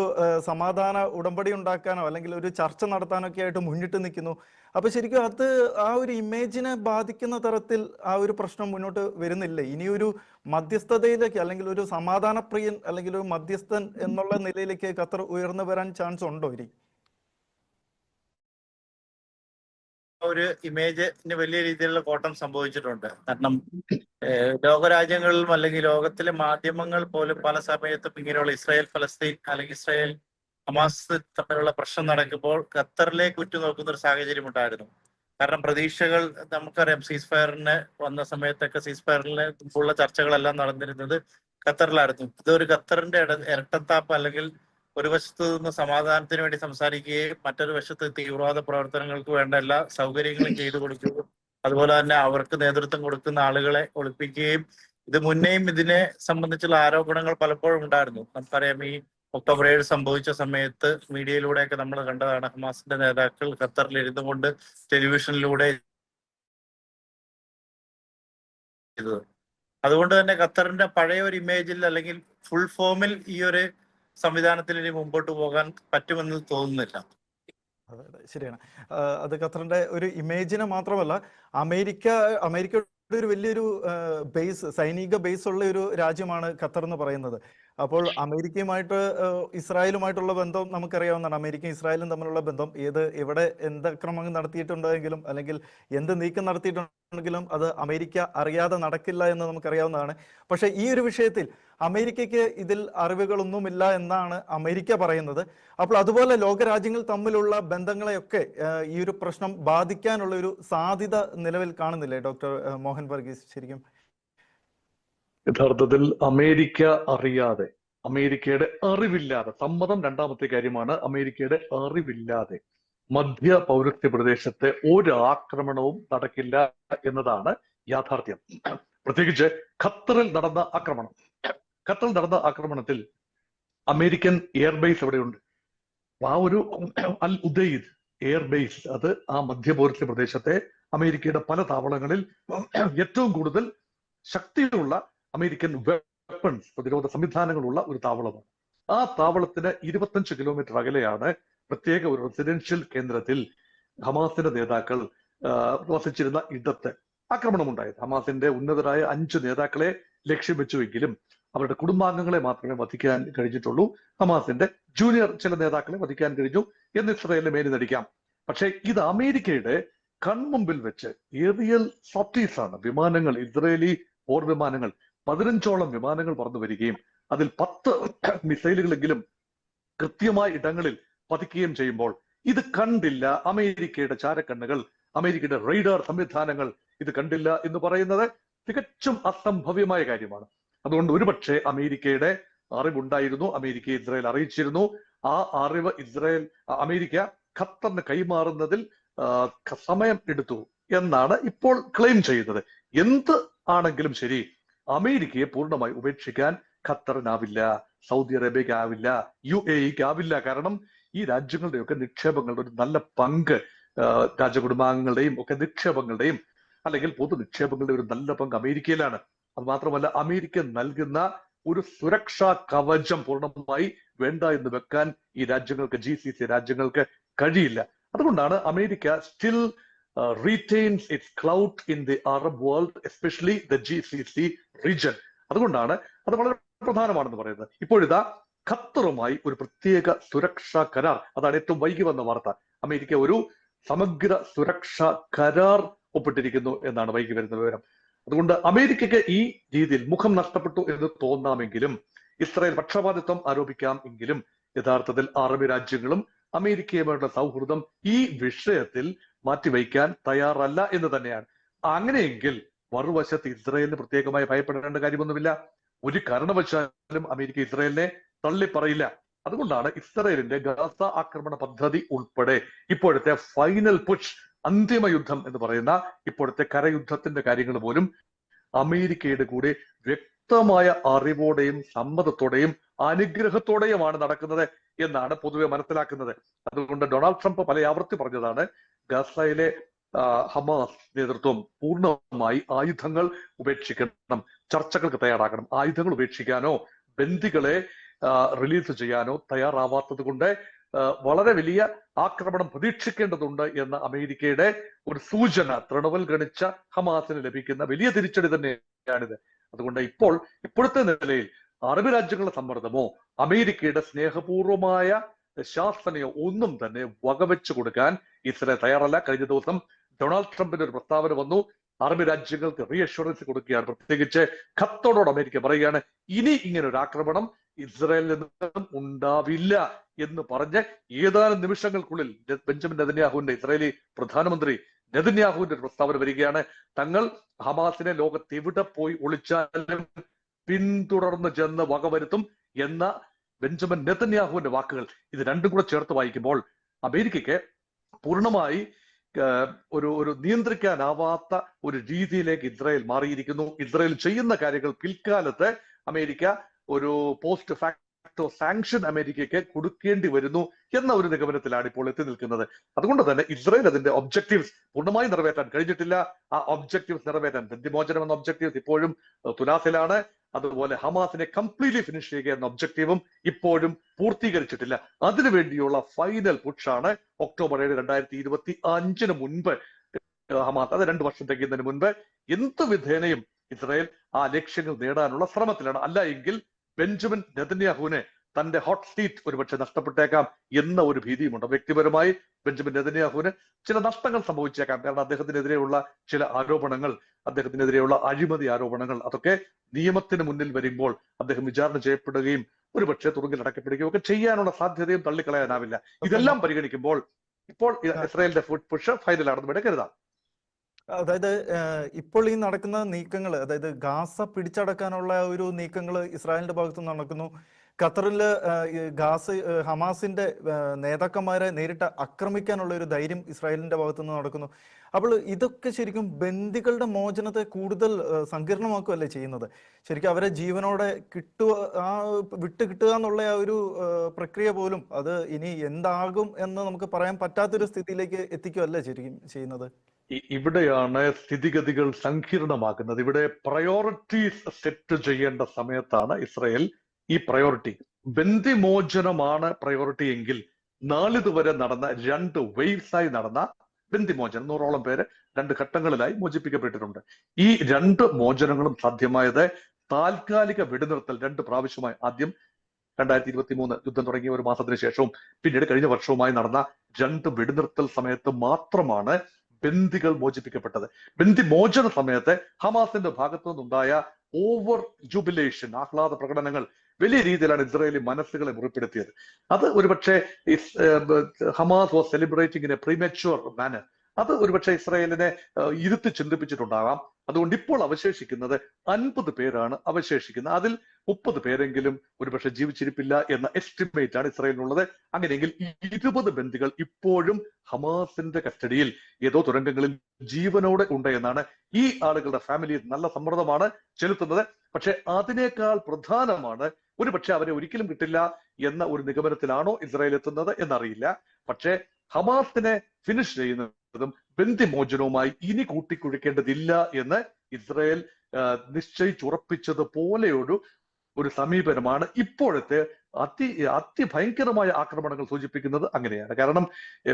സമാധാന ഉടമ്പടി ഉണ്ടാക്കാനോ അല്ലെങ്കിൽ ഒരു ചർച്ച നടത്താനോ ഒക്കെ ആയിട്ട് മുന്നിട്ട് നിൽക്കുന്നു. അപ്പൊ ശരിക്കും അത് ആ ഒരു ഇമേജിനെ ബാധിക്കുന്ന തരത്തിൽ ആ ഒരു പ്രശ്നം മുന്നോട്ട് വരുന്നില്ല? ഇനിയൊരു മധ്യസ്ഥതയിലേക്ക് അല്ലെങ്കിൽ ഒരു സമാധാനപ്രിയൻ അല്ലെങ്കിൽ ഒരു മധ്യസ്ഥൻ എന്നുള്ള നിലയിലേക്ക് ഖത്തർ ഉയർന്നു വരാൻ ചാൻസ് ഉണ്ടോ ഇനി? ഒരു ഇമേജിന് വലിയ രീതിയിലുള്ള കോട്ടം സംഭവിച്ചിട്ടുണ്ട്. കാരണം ലോകരാജ്യങ്ങളിലും അല്ലെങ്കിൽ ലോകത്തിലെ മാധ്യമങ്ങൾ പോലും പല സമയത്തും ഇങ്ങനെയുള്ള ഇസ്രായേൽ ഫലസ്തീൻ അല്ലെങ്കിൽ ഇസ്രായേൽ ഹമാസ് തമ്മിലുള്ള പ്രശ്നം നടക്കുമ്പോൾ ഖത്തറിലേക്ക് ഉറ്റുനോക്കുന്ന ഒരു സാഹചര്യം ഉണ്ടായിരുന്നു. കാരണം പ്രതീക്ഷകൾ നമുക്കറിയാം സീസ് ഫയറിന് വന്ന സമയത്തൊക്കെ സീസ് ഫയറിന് ഉള്ള ചർച്ചകളെല്ലാം നടന്നിരുന്നത് ഖത്തറിലായിരുന്നു. ഇതൊരു ഖത്തറിന്റെ ഇരട്ടത്താപ്പ് അല്ലെങ്കിൽ ഒരു വശത്ത് നിന്ന് സമാധാനത്തിന് വേണ്ടി സംസാരിക്കുകയും മറ്റൊരു വശത്ത് തീവ്രവാദ പ്രവർത്തനങ്ങൾക്ക് വേണ്ട എല്ലാ സൗകര്യങ്ങളും ചെയ്തു കൊടുക്കുകയും അതുപോലെ തന്നെ അവർക്ക് നേതൃത്വം കൊടുക്കുന്ന ആളുകളെ ഒളിപ്പിക്കുകയും ഇത് മുന്നേയും ഇതിനെ സംബന്ധിച്ചുള്ള ആരോപണങ്ങൾ പലപ്പോഴും ഉണ്ടായിരുന്നു. നമുക്കറിയാം ഈ ഒക്ടോബർ ഏഴ് സംഭവിച്ച സമയത്ത് മീഡിയയിലൂടെയൊക്കെ നമ്മൾ കണ്ടതാണ് ഹമാസിന്റെ നേതാക്കൾ ഖത്തറിൽ ഇരുന്നു കൊണ്ട് ടെലിവിഷനിലൂടെ അതുകൊണ്ട് തന്നെ ഖത്തറിന്റെ പഴയ ഒരു ഇമേജിൽ അല്ലെങ്കിൽ ഫുൾ ഫോമിൽ ഈ ഒരു സംവിധാനത്തിൽ ഇനി മുമ്പോട്ട് പോകാൻ പറ്റുമെന്ന് തോന്നുന്നില്ല. ശരിയാണ്. അത് ഖത്തറിന്റെ ഒരു ഇമേജിനെ മാത്രമല്ല അമേരിക്ക അമേരിക്കയുടെ ഒരു വലിയൊരു ബേസ് സൈനിക ബേസ് ഉള്ള ഒരു രാജ്യമാണ് ഖത്തർ എന്ന് പറയുന്നത്. അപ്പോൾ അമേരിക്കയുമായിട്ട് ഇസ്രായേലുമായിട്ടുള്ള ബന്ധം നമുക്കറിയാവുന്നതാണ്. അമേരിക്കയും ഇസ്രായേലും തമ്മിലുള്ള ബന്ധം ഏത് എവിടെ എന്ത് അക്രമങ്ങൾ നടത്തിയിട്ടുണ്ടെങ്കിലും അല്ലെങ്കിൽ എന്ത് നീക്കം നടത്തിയിട്ടുണ്ടെങ്കിലും അത് അമേരിക്ക അറിയാതെ നടക്കില്ല എന്ന് നമുക്കറിയാവുന്നതാണ്. പക്ഷേ ഈ ഒരു വിഷയത്തിൽ അമേരിക്കയ്ക്ക് ഇതിൽ അറിവുകളൊന്നുമില്ല എന്നാണ് അമേരിക്ക പറയുന്നത്. അപ്പോൾ അതുപോലെ ലോകരാജ്യങ്ങൾ തമ്മിലുള്ള ബന്ധങ്ങളെയൊക്കെ ഈ ഒരു പ്രശ്നം ബാധിക്കാനുള്ള ഒരു സാധ്യത നിലവിൽ കാണുന്നില്ലേ ഡോക്ടർ മോഹൻ വർഗീസ്? ശരിക്കും യഥാർത്ഥത്തിൽ അമേരിക്ക അറിയാതെ അമേരിക്കയുടെ അറിവില്ലാതെ സമ്മതം രണ്ടാമത്തെ കാര്യമാണ് അമേരിക്കയുടെ അറിവില്ലാതെ മധ്യ പൗരസ്ത്യ പ്രദേശത്തെ ഒരു ആക്രമണവും നടക്കില്ല എന്നതാണ് യാഥാർത്ഥ്യം. പ്രത്യേകിച്ച് ഖത്തറിൽ നടന്ന ആക്രമണം. ഖത്തറിൽ നടന്ന ആക്രമണത്തിൽ അമേരിക്കൻ എയർബേസ് എവിടെയുണ്ട്? ആ ഒരു അൽ ഉദയിദ് എയർബേസ് അത് ആ മധ്യപൗരസ്ത്യ പ്രദേശത്തെ അമേരിക്കയുടെ പല താവളങ്ങളിൽ ഏറ്റവും കൂടുതൽ ശക്തിയുള്ള അമേരിക്കൻ വെപ്പൺസ് പ്രതിരോധ സംവിധാനങ്ങളുള്ള ഒരു താവളമാണ്. ആ താവളത്തിന് ഇരുപത്തഞ്ച് കിലോമീറ്റർ അകലെയാണ് പ്രത്യേക ഒരു റെസിഡൻഷ്യൽ കേന്ദ്രത്തിൽ ഹമാസിന്റെ നേതാക്കൾ വസിച്ചിരുന്ന ഇടത്ത് ആക്രമണമുണ്ടായത്. ഹമാസിന്റെ ഉന്നതരായ അഞ്ച് നേതാക്കളെ ലക്ഷ്യം വെച്ചുവെങ്കിലും അവരുടെ കുടുംബാംഗങ്ങളെ മാത്രമേ വധിക്കാൻ കഴിഞ്ഞിട്ടുള്ളൂ. ഹമാസിന്റെ ജൂനിയർ ചില നേതാക്കളെ വധിക്കാൻ കഴിഞ്ഞു എന്ന് ഇസ്രയേലിനെ മേനി നടിക്കാം. പക്ഷേ ഇത് അമേരിക്കയുടെ കൺമുമ്പിൽ വെച്ച് ഏറിയൽ സോഫ്റ്റീസ് ആണ്. വിമാനങ്ങൾ ഇസ്രയേലി പോർ വിമാനങ്ങൾ പതിനഞ്ചോളം വിമാനങ്ങൾ പറന്നു വരികയും അതിൽ പത്ത് മിസൈലുകളെങ്കിലും കൃത്യമായ ഇടങ്ങളിൽ പതിക്കുകയും ചെയ്യുമ്പോൾ ഇത് കണ്ടില്ല. അമേരിക്കയുടെ ചാരക്കണ്ണുകൾ അമേരിക്കയുടെ റൈഡർ സംവിധാനങ്ങൾ ഇത് കണ്ടില്ല എന്ന് പറയുന്നത് തികച്ചും അസംഭവ്യമായ കാര്യമാണ്. അതുകൊണ്ട് ഒരുപക്ഷെ അമേരിക്കയുടെ അറിവുണ്ടായിരുന്നു അമേരിക്ക ഇസ്രായേൽ അറിയിച്ചിരുന്നു. ആ അറിവ് ഇസ്രായേൽ അമേരിക്ക ഖത്തറിന് കൈമാറുന്നതിൽ സമയം എടുത്തു എന്നാണ് ഇപ്പോൾ ക്ലെയിം ചെയ്യുന്നത്. എന്ത് ആണെങ്കിലും ശരി അമേരിക്കയെ പൂർണമായി ഉപേക്ഷിക്കാൻ ഖത്തറിനാവില്ല സൗദി അറേബ്യക്ക് ആവില്ല യു എ ഇക്ക് ആവില്ല കാരണം ഈ രാജ്യങ്ങളുടെയൊക്കെ നിക്ഷേപങ്ങളുടെ ഒരു നല്ല പങ്ക് രാജകുടുംബാംഗങ്ങളുടെയും ഒക്കെ നിക്ഷേപങ്ങളുടെയും അല്ലെങ്കിൽ പൊതു നിക്ഷേപങ്ങളുടെ ഒരു നല്ല പങ്ക് അമേരിക്കയിലാണ്. അത് മാത്രമല്ല അമേരിക്ക നൽകുന്ന ഒരു സുരക്ഷാ കവചം പൂർണമായി വേണ്ട എന്ന് വെക്കാൻ ഈ രാജ്യങ്ങൾക്ക് ജി സി സി രാജ്യങ്ങൾക്ക് കഴിയില്ല. അതുകൊണ്ടാണ് America still retains its clout in the Arab world especially the G C C region അതുകൊണ്ടാണ് അത് വളരെ പ്രധാനമാണെന്ന് പറയുന്നത്. ഇപ്പോഴിതാ ഖത്തറുമായി ഒരു പ്രത്യേക സുരക്ഷാ കരാർ. അതാണ് ഏറ്റവും വൈകി വന്ന വാർത്ത. അമേരിക്ക ഒരു സമഗ്ര സുരക്ഷാ കരാർ ഒപ്പിട്ടിരിക്കുന്നു എന്നാണ് വൈകി വരുന്ന വിവരം. അതുകൊണ്ട് അമേരിക്കയ്ക്ക് ഈ രീതിയിൽ മുഖം നഷ്ടപ്പെട്ടു എന്ന് തോന്നാമെങ്കിലും ഇസ്രായേൽ പക്ഷപാതിത്വം ആരോപിക്കാം എങ്കിലും യഥാർത്ഥത്തിൽ അറബ് രാജ്യങ്ങളും അമേരിക്കയുമായുള്ള സൗഹൃദം ഈ വിഷയത്തിൽ മാറ്റിവയ്ക്കാൻ തയ്യാറല്ല എന്ന് തന്നെയാണ്. അങ്ങനെയെങ്കിൽ മറുവശത്ത് ഇസ്രയേലിന് പ്രത്യേകമായി ഭയപ്പെടേണ്ട കാര്യമൊന്നുമില്ല. ഒരു കാരണവശാലും അമേരിക്ക ഇസ്രയേലിനെ തള്ളിപ്പറയില്ല. അതുകൊണ്ടാണ് ഇസ്രയേലിന്റെ ഗാസ ആക്രമണ പദ്ധതി ഉൾപ്പെടെ ഇപ്പോഴത്തെ ഫൈനൽ പുഷ് അന്തിമ യുദ്ധം എന്ന് പറയുന്ന ഇപ്പോഴത്തെ കരയുദ്ധത്തിന്റെ കാര്യങ്ങൾ പോലും അമേരിക്കയുടെ കൂടെ വ്യക്തമായ അറിവോടെയും സമ്മതത്തോടെയും അനുഗ്രഹത്തോടെയുമാണ് നടക്കുന്നത് എന്നാണ് പൊതുവെ മനസ്സിലാക്കുന്നത്. അതുകൊണ്ട് ഡൊണാൾഡ് ട്രംപ് പല ആവർത്തി പറഞ്ഞതാണ് ഗസയിലെ ഹമാസ് നേതൃത്വം പൂർണമായി ആയുധങ്ങൾ ഉപേക്ഷിക്കണം ചർച്ചകൾക്ക് തയ്യാറാക്കണം ആയുധങ്ങൾ ഉപേക്ഷിക്കാനോ ബന്ദികളെ റിലീസ് ചെയ്യാനോ തയ്യാറാവാത്തത് കൊണ്ട് വളരെ വലിയ ആക്രമണം പ്രതീക്ഷിക്കേണ്ടതുണ്ട് എന്ന അമേരിക്കയുടെ ഒരു സൂചന തൃണവൽ ഗണിച്ച ഹമാസിന് ലഭിക്കുന്ന വലിയ തിരിച്ചടി തന്നെയാണിത്. അതുകൊണ്ട് ഇപ്പോൾ ഇപ്പോഴത്തെ നിലയിൽ അറബ് രാജ്യങ്ങളുടെ സമ്മർദ്ദമോ അമേരിക്കയുടെ സ്നേഹപൂർവമായ ശാസനയോ ഒന്നും തന്നെ വകവെച്ചു കൊടുക്കാൻ ഇസ്രായേൽ തയ്യാറല്ല. കഴിഞ്ഞ ദിവസം ഡൊണാൾഡ് ട്രംപിന്റെ ഒരു പ്രസ്താവന വന്നു. അറബ് രാജ്യങ്ങൾക്ക് റീഅഷുറൻസ് കൊടുക്കുകയാണ്. പ്രത്യേകിച്ച് ഖത്തോടോട് അമേരിക്ക പറയുകയാണ് ഇനി ഇങ്ങനെ ഒരു ആക്രമണം ഇസ്രായേലിൽ നിന്നും ഉണ്ടാവില്ല എന്ന് പറഞ്ഞ് ഏതാനും നിമിഷങ്ങൾക്കുള്ളിൽ ബെഞ്ചമിൻ നെതന്യാഹുവിന്റെ ഇസ്രായേലി പ്രധാനമന്ത്രി നെതന്യാഹുവിന്റെ ഒരു പ്രസ്താവന വരികയാണ്. തങ്ങൾ ഹമാസിനെ ലോകത്ത് എവിടെ പോയി ഒളിച്ചാലും പിന്തുടർന്ന് ചെന്ന് വകവരുത്തും എന്ന ബെഞ്ചമിൻ നെതന്യാഹുവിന്റെ വാക്കുകൾ ഇത് രണ്ടും കൂടെ ചേർത്ത് വായിക്കുമ്പോൾ അമേരിക്കയ്ക്ക് പൂർണമായി ഒരു ഒരു നിയന്ത്രിക്കാനാവാത്ത ഒരു രീതിയിലേക്ക് ഇസ്രായേൽ മാറിയിരിക്കുന്നു. ഇസ്രായേൽ ചെയ്യുന്ന കാര്യങ്ങൾ പിൽക്കാലത്ത് അമേരിക്ക ഒരു പോസ്റ്റ് ഫാക്ടോ സാങ്ഷൻ അമേരിക്കയ്ക്ക് കൊടുക്കേണ്ടി വരുന്നു എന്ന ഒരു നിഗമനത്തിലാണ് ഇപ്പോൾ എത്തി നിൽക്കുന്നത്. അതുകൊണ്ട് തന്നെ ഇസ്രായേൽ അതിന്റെ ഒബ്ജക്റ്റീവ്സ് പൂർണമായി നിറവേറ്റാൻ കഴിഞ്ഞിട്ടില്ല. ആ ഒബ്ജക്റ്റീവ്സ് നിറവേറ്റാൻ ബന്ധിമോചനം എന്ന ഒബ്ജക്റ്റീവ്സ് ഇപ്പോഴും തുലാസിലാണ്. അതുപോലെ ഹമാസിനെ കംപ്ലീറ്റ്ലി ഫിനിഷ് ചെയ്യുക എന്ന ഒബ്ജക്റ്റീവും ഇപ്പോഴും പൂർത്തീകരിച്ചിട്ടില്ല. അതിനുവേണ്ടിയുള്ള ഫൈനൽ പുഷാണ് ഒക്ടോബർ ഏഴ് രണ്ടായിരത്തി ഇരുപത്തി അഞ്ചിന് മുൻപ് ഹമാസ് അത് രണ്ടു വർഷം തികയുന്നതിന് മുൻപ് എന്ത് വിധേനയും ഇസ്രായേൽ ആ ലക്ഷ്യങ്ങൾ നേടാനുള്ള ശ്രമത്തിലാണ്. അല്ല എങ്കിൽ ബെഞ്ചമിൻ നെതന്യാഹുവിനെ തന്റെ ഹോട്ട് സീറ്റ് ഒരുപക്ഷെ നഷ്ടപ്പെട്ടേക്കാം എന്ന ഒരു ഭീതിയുമുണ്ട്. വ്യക്തിപരമായി ബെഞ്ചമിൻ നെതന്യാഹുവിന് ചില നഷ്ടങ്ങൾ സംഭവിച്ചേക്കാം. കാരണം അദ്ദേഹത്തിനെതിരെയുള്ള ചില ആരോപണങ്ങൾ അദ്ദേഹത്തിനെതിരെയുള്ള അഴിമതി ആരോപണങ്ങൾ അതൊക്കെ നിയമത്തിന് മുന്നിൽ വരുമ്പോൾ അദ്ദേഹം വിചാരണ ചെയ്യപ്പെടുകയും ഒരുപക്ഷെ തുറങ്കിൽ അടക്കപ്പെടുകയും ഒക്കെ ചെയ്യാനുള്ള സാധ്യതയും തള്ളിക്കളയാനാവില്ല. ഇതെല്ലാം പരിഗണിക്കുമ്പോൾ ഇപ്പോൾ ഇസ്രായേലിന്റെ ഫുഡ് പുഷ് ഫൈനലാണെന്ന് വേണേ കരുതാം. അതായത് ഇപ്പോൾ ഈ നടക്കുന്ന നീക്കങ്ങൾ അതായത് ഗാസ പിടിച്ചടക്കാനുള്ള ഒരു നീക്കങ്ങൾ ഇസ്രായേലിന്റെ ഭാഗത്തു നടക്കുന്നു. ഖത്തറിൽ ഗാസ് ഹമാസിന്റെ നേതാക്കന്മാരെ നേരിട്ട് ആക്രമിക്കാനുള്ള ഒരു ധൈര്യം ഇസ്രായേലിന്റെ ഭാഗത്തു നിന്ന് നടക്കുന്നു. അപ്പോൾ ഇതൊക്കെ ശരിക്കും ബന്ദികളുടെ മോചനത്തെ കൂടുതൽ സങ്കീർണമാക്കുകയല്ലേ ചെയ്യുന്നത്? ശരിക്കും അവരെ ജീവനോടെ കിട്ടുക ആ വിട്ട് കിട്ടുക എന്നുള്ള ആ ഒരു പ്രക്രിയ പോലും അത് ഇനി എന്താകും എന്ന് നമുക്ക് പറയാൻ പറ്റാത്തൊരു സ്ഥിതിയിലേക്ക് എത്തിക്കുകയല്ലേ ശരിക്കും ചെയ്യുന്നത്? ഇവിടെയാണ് സ്ഥിതിഗതികൾ സങ്കീർണമാക്കുന്നത്. ഇവിടെ പ്രയോറിറ്റീസ് സെറ്റ് ചെയ്യേണ്ട സമയത്താണ് ഇസ്രയേൽ ഈ പ്രയോറിറ്റി ബന്ധിമോചനമാണ് പ്രയോറിറ്റി എങ്കിൽ നാളിതുവരെ നടന്ന രണ്ട് ആയി നടന്ന ബന്ധിമോചനം നൂറോളം പേര് രണ്ട് ഘട്ടങ്ങളിലായി മോചിപ്പിക്കപ്പെട്ടിട്ടുണ്ട്. ഈ രണ്ട് മോചനങ്ങളും സാധ്യമായത് താൽക്കാലിക വെടിനിർത്തൽ രണ്ട് പ്രാവശ്യമായി. ആദ്യം രണ്ടായിരത്തി ഇരുപത്തി മൂന്ന് യുദ്ധം തുടങ്ങിയ ഒരു മാസത്തിന് ശേഷവും പിന്നീട് കഴിഞ്ഞ വർഷവുമായി നടന്ന രണ്ട് വെടിനിർത്തൽ സമയത്ത് മാത്രമാണ് ബന്ദികൾ മോചിപ്പിക്കപ്പെട്ടത്. ബന്ദി മോചന സമയത്ത് ഹമാസിന്റെ ഭാഗത്തു നിന്നുണ്ടായ ഓവർ ജൂബിലേഷൻ ആഹ്ലാദ പ്രകടനങ്ങൾ വലിയ രീതിയിലാണ് ഇസ്രായേലി മനസ്സുകളെ മുറിപ്പെടുത്തിയത്. അത് ഒരുപക്ഷെ Hamas was celebrating in a premature manner അത് ഒരുപക്ഷെ ഇസ്രായേലിനെ ഇരുത്തി ചിന്തിപ്പിച്ചിട്ടുണ്ടാകാം. അതുകൊണ്ട് ഇപ്പോൾ അവശേഷിക്കുന്നത് അൻപത് പേരാണ് അവശേഷിക്കുന്നത്. അതിൽ മുപ്പത് പേരെങ്കിലും ഒരുപക്ഷെ ജീവിച്ചിരിപ്പില്ല എന്ന എസ്റ്റിമേറ്റ് ആണ് ഇസ്രായേലിനുള്ളത്. അങ്ങനെയെങ്കിൽ ഇരുപത് ബന്ദികൾ ഇപ്പോഴും ഹമാസിന്റെ കസ്റ്റഡിയിൽ ഏതോ തുരങ്കങ്ങളിൽ ജീവനോടെ ഉണ്ട് എന്നാണ് ഈ ആളുകളുടെ ഫാമിലി നല്ല സമ്മർദ്ദമാണ് ചെലുത്തുന്നത്. പക്ഷെ അതിനേക്കാൾ പ്രധാനമാണ് ഒരുപക്ഷെ അവരെ ഒരിക്കലും കിട്ടില്ല എന്ന ഒരു നിഗമനത്തിലാണോ ഇസ്രായേൽ എത്തുന്നത് എന്നറിയില്ല. പക്ഷേ ഹമാസിനെ ഫിനിഷ് ചെയ്യുന്നതും ബന്ധിമോചനവുമായി ഇനി കൂട്ടിക്കുഴിക്കേണ്ടതില്ല എന്ന് ഇസ്രായേൽ നിശ്ചയിച്ചുറപ്പിച്ചത് നിശ്ചയിച്ചുറപ്പിച്ചതുപോലെയൊരു ഒരു സമീപനമാണ്. ഇപ്പോഴത്തെ അതി അതിഭയങ്കരമായ ആക്രമണങ്ങൾ സൂചിപ്പിക്കുന്നത് അങ്ങനെയാണ്. കാരണം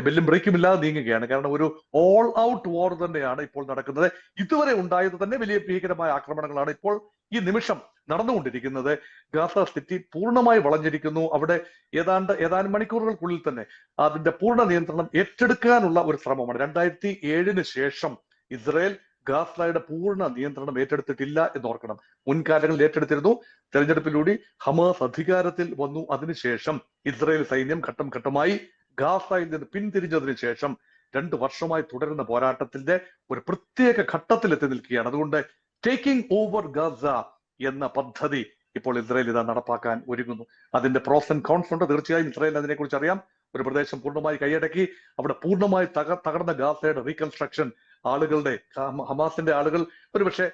ബെല്ലും ബ്രേക്കും ഇല്ലാതെ നീങ്ങുകയാണ്. കാരണം ഒരു ഓൾ ഔട്ട് വാർ തന്നെയാണ് ഇപ്പോൾ നടക്കുന്നത്. ഇതുവരെ ഉണ്ടായത് തന്നെ വലിയ ഭീകരമായ ആക്രമണങ്ങളാണ് ഇപ്പോൾ ഈ നിമിഷം നടന്നുകൊണ്ടിരിക്കുന്നത്. ഗാസ സിറ്റി പൂർണമായി വളഞ്ഞിരിക്കുന്നു. അവിടെ ഏതാണ്ട് ഏതാനും മണിക്കൂറുകൾക്കുള്ളിൽ തന്നെ അതിന്റെ പൂർണ നിയന്ത്രണം ഏറ്റെടുക്കാനുള്ള ഒരു ശ്രമമാണ്. രണ്ടായിരത്തി ഏഴിന് ശേഷം ഇസ്രായേൽ ഗാസയുടെ പൂർണ നിയന്ത്രണം ഏറ്റെടുത്തിട്ടില്ല എന്ന് ഓർക്കണം മുൻകാലങ്ങളിൽ ഏറ്റെടുത്തിരുന്നു. തെരഞ്ഞെടുപ്പിലൂടെ ഹമാസ് അധികാരത്തിൽ വന്നു. അതിനുശേഷം ഇസ്രായേൽ സൈന്യം ഘട്ടം ഘട്ടമായി ഗാസയിൽ നിന്ന് പിന്തിരിഞ്ഞതിന് ശേഷം രണ്ട് വർഷമായി തുടരുന്ന പോരാട്ടത്തിന്റെ ഒരു പ്രത്യേക ഘട്ടത്തിൽ എത്തി നിൽക്കുകയാണ്. അതുകൊണ്ട് ടേക്കിംഗ് ഓവർ ഗാസ എന്ന പദ്ധതി ഇപ്പോൾ ഇസ്രായേൽ ഇതാ നടപ്പാക്കാൻ ഒരുങ്ങുന്നു. അതിന്റെ പ്രോസ് ആൻഡ് കോൺസ് ഉണ്ട്. തീർച്ചയായും ഇസ്രായേൽ അതിനെക്കുറിച്ച് അറിയാം. ഒരു പ്രദേശം പൂർണമായി കൈയടക്കി. അവിടെ പൂർണമായി തക തകർന്ന ഗാസയുടെ റീകൺസ്ട്രക്ഷൻ ആളുകളുടെ ഹമാസിന്റെ ആളുകൾ ഒരുപക്ഷെ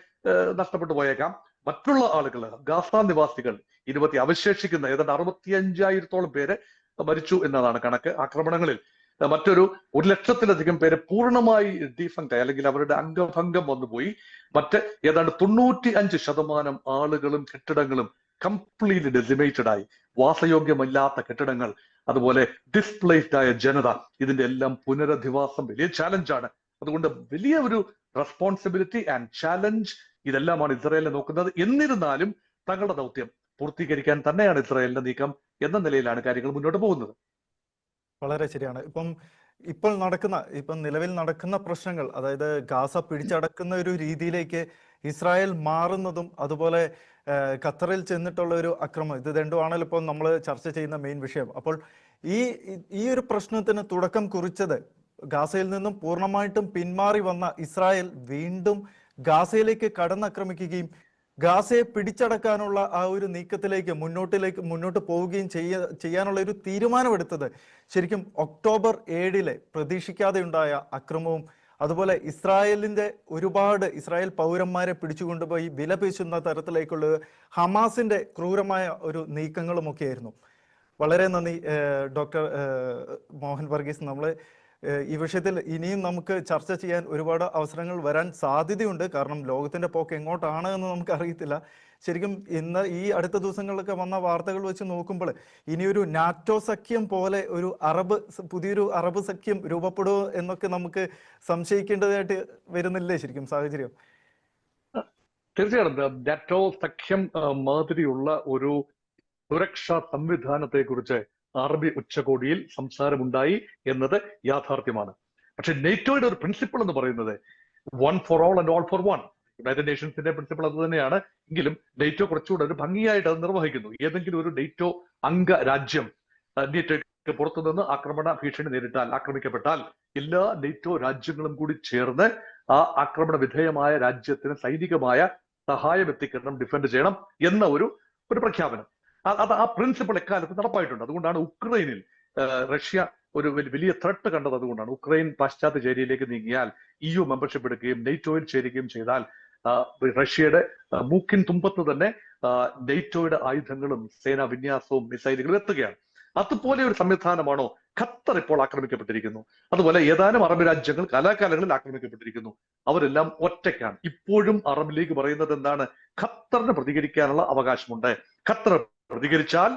നഷ്ടപ്പെട്ടു പോയേക്കാം. മറ്റുള്ള ആളുകൾ ഗാസ നിവാസികൾ ഇരുപത്തി അവശേഷിക്കുന്ന ഏതാണ്ട് അറുപത്തി അഞ്ചായിരത്തോളം പേര് മരിച്ചു എന്നതാണ് കണക്ക്. ആക്രമണങ്ങളിൽ മറ്റൊരു ഒരു ലക്ഷത്തിലധികം പേര് പൂർണമായി ഡീഫങ്ട് ആയി അല്ലെങ്കിൽ അവരുടെ അംഗഭംഗം വന്നുപോയി. മറ്റ് ഏതാണ്ട് തൊണ്ണൂറ്റി അഞ്ച് ശതമാനം ആളുകളും കെട്ടിടങ്ങളും കംപ്ലീറ്റ്ലി ഡെസിമേറ്റഡ് ആയി. വാസയോഗ്യമല്ലാത്ത കെട്ടിടങ്ങൾ അതുപോലെ ഡിസ്പ്ലേസ്ഡ് ആയ ജനത ഇതിന്റെ എല്ലാം പുനരധിവാസം വലിയ ചാലഞ്ചാണ് അതുകൊണ്ട് വലിയ ഒരു റെസ്പോൺസിബിലിറ്റി ആൻഡ് ചാലഞ്ച് ഇതെല്ലാമാണ് ഇസ്രായേലിനെ നോക്കുന്നത്. എന്നിരുന്നാലും തങ്ങളുടെ ദൗത്യം പൂർത്തീകരിക്കാൻ തന്നെയാണ് ഇസ്രായേലിന്റെ നീക്കം എന്ന നിലയിലാണ് കാര്യങ്ങൾ മുന്നോട്ട് പോകുന്നത്. വളരെ ശരിയാണ്. ഇപ്പം ഇപ്പോൾ നടക്കുന്ന ഇപ്പം നിലവിൽ നടക്കുന്ന പ്രശ്നങ്ങൾ അതായത് ഗാസ പിടിച്ചടക്കുന്ന ഒരു രീതിയിലേക്ക് ഇസ്രായേൽ മാറുന്നതും അതുപോലെ ഖത്തറിൽ ചെന്നിട്ടുള്ള ഒരു അക്രമം ഇത് രണ്ടുമാണല്ലോ ഇപ്പോൾ നമ്മൾ ചർച്ച ചെയ്യുന്ന മെയിൻ വിഷയം. അപ്പോൾ ഈ ഈ- ഒരു പ്രശ്നത്തിന് തുടക്കം കുറിച്ചത് ഗാസയിൽ നിന്നും പൂർണമായിട്ടും പിന്മാറി വന്ന ഇസ്രായേൽ വീണ്ടും ഗാസയിലേക്ക് കടന്നാക്രമിക്കുകയും ഗാസയെ പിടിച്ചടക്കാനുള്ള ആ ഒരു നീക്കത്തിലേക്ക് മുന്നോട്ടിലേക്ക് മുന്നോട്ട് പോവുകയും ചെയ്യ ചെയ്യാനുള്ള ഒരു തീരുമാനമെടുത്തത് ശരിക്കും ഒക്ടോബർ ഏഴിലെ പ്രതീക്ഷിക്കാതെ ഉണ്ടായ അക്രമവും അതുപോലെ ഇസ്രായേലിന്റെ ഒരുപാട് ഇസ്രായേൽ പൗരന്മാരെ പിടിച്ചുകൊണ്ടുപോയി വിലപേശുന്ന തരത്തിലേക്കുള്ള ഹമാസിന്റെ ക്രൂരമായ ഒരു നീക്കങ്ങളുമൊക്കെ ആയിരുന്നു വളരെ നന്ദി ഡോക്ടർ മോഹൻ വർഗീസ് നമ്മൾ ഈ വിഷയത്തിൽ ഇനിയും നമുക്ക് ചർച്ച ചെയ്യാൻ ഒരുപാട് അവസരങ്ങൾ വരാൻ സാധ്യതയുണ്ട്. കാരണം ലോകത്തിന്റെ പോക്ക് എങ്ങോട്ടാണ് എന്ന് നമുക്ക് അറിയത്തില്ല ശരിക്കും ഇന്ന് ഈ അടുത്ത ദിവസങ്ങളിലൊക്കെ വന്ന വാർത്തകൾ വെച്ച് നോക്കുമ്പോൾ ഇനിയൊരു നാറ്റോ സഖ്യം പോലെ ഒരു അറബ് പുതിയൊരു അറബ് സഖ്യം രൂപപ്പെടുമോ എന്നൊക്കെ നമുക്ക് സംശയിക്കേണ്ടതായിട്ട് വരുന്നില്ലേ ശരിക്കും സാഹചര്യം? തീർച്ചയായിട്ടും. നാറ്റോ സഖ്യം മാതിരിയുള്ള ഒരു സുരക്ഷാ സംവിധാനത്തെ കുറിച്ച് അറബി ഉച്ചകോടിയിൽ സംസാരമുണ്ടായി എന്നത് യാഥാർത്ഥ്യമാണ്. പക്ഷെ നെയ്റ്റോയുടെ ഒരു പ്രിൻസിപ്പിൾ എന്ന് പറയുന്നത് one for all and all for one united നേഷൻസിന്റെ principle അത് തന്നെയാണ്. എങ്കിലും നെയ്റ്റോ കുറച്ചുകൂടെ ഒരു ഭംഗിയായിട്ട് അത് നിർവഹിക്കുന്നു. ഏതെങ്കിലും ഒരു നെയ്റ്റോ അംഗ രാജ്യം ആ, നെയ്റ്റോയ്ക്ക് പുറത്തുനിന്ന് ആക്രമണ ഭീഷണി നേരിട്ടാൽ ആക്രമിക്കപ്പെട്ടാൽ എല്ലാ നെയ്റ്റോ രാജ്യങ്ങളും കൂടി ചേർന്ന് ആ ആക്രമണ വിധേയമായ രാജ്യത്തിന് സൈനികമായ സഹായം എത്തിക്കണം ഡിഫെൻഡ് ചെയ്യണം എന്ന ഒരു ഒരു പ്രഖ്യാപനം. അത് ആ പ്രിൻസിപ്പിൾ എക്കാലത്ത് നടപ്പായിട്ടുണ്ട്. അതുകൊണ്ടാണ് ഉക്രൈനിൽ റഷ്യ ഒരു വലിയ ത്രട്ട് കണ്ടത് അതുകൊണ്ടാണ്. ഉക്രൈൻ പാശ്ചാത്യ ചേരിയിലേക്ക് നീങ്ങിയാൽ ഇ യു മെമ്പർഷിപ്പ് എടുക്കുകയും നെയ്റ്റോയിൽ ചേരുകയും ചെയ്താൽ റഷ്യയുടെ മൂക്കിൻ തുമ്പത്ത് തന്നെ നെയ്റ്റോയുടെ ആയുധങ്ങളും സേനാ വിന്യാസവും മിസൈലുകളും എത്തുകയാണ്. അതുപോലെ ഒരു സംവിധാനമാണോ? ഖത്തർ ഇപ്പോൾ ആക്രമിക്കപ്പെട്ടിരിക്കുന്നു. അതുപോലെ ഏതാനും അറബ് രാജ്യങ്ങൾ കലാകാലങ്ങളിൽ ആക്രമിക്കപ്പെട്ടിരിക്കുന്നു. അവരെല്ലാം ഒറ്റയ്ക്കാണ്. ഇപ്പോഴും അറബ് ലീഗ് പറയുന്നത് എന്താണ്? ഖത്തറിന് പ്രതികരിക്കാനുള്ള അവകാശമുണ്ട്. ഖത്തർ പ്രതികരിച്ചാൽ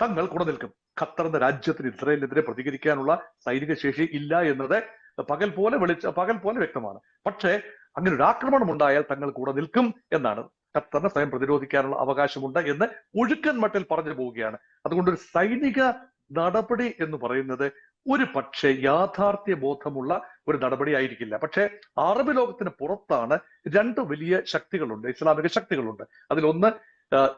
തങ്ങൾ കൂടെ നിൽക്കും. ഖത്തർ എന്ന രാജ്യത്തിന് ഇസ്രായേലിനെതിരെ പ്രതികരിക്കാനുള്ള സൈനിക ശേഷി ഇല്ല എന്നത് പകൽ പോലെ വെളിച്ച പകൽ പോലെ വ്യക്തമാണ്. പക്ഷേ അങ്ങനെ ഒരു ആക്രമണം ഉണ്ടായാൽ തങ്ങൾ കൂടെ നിൽക്കും എന്നാണ് ഖത്തറിന് സ്വയം പ്രതിരോധിക്കാനുള്ള അവകാശമുണ്ട് എന്ന് ഒഴുക്കൻ മട്ടിൽ പറഞ്ഞു പോവുകയാണ്. അതുകൊണ്ട് ഒരു സൈനിക നടപടി എന്ന് പറയുന്നത് ഒരു പക്ഷേ യാഥാർത്ഥ്യ ബോധമുള്ള ഒരു നടപടി ആയിരിക്കില്ല. പക്ഷേ അറബ് ലോകത്തിന് പുറത്താണ് രണ്ട് വലിയ ശക്തികളുണ്ട് ഇസ്ലാമിക ശക്തികളുണ്ട്. അതിലൊന്ന്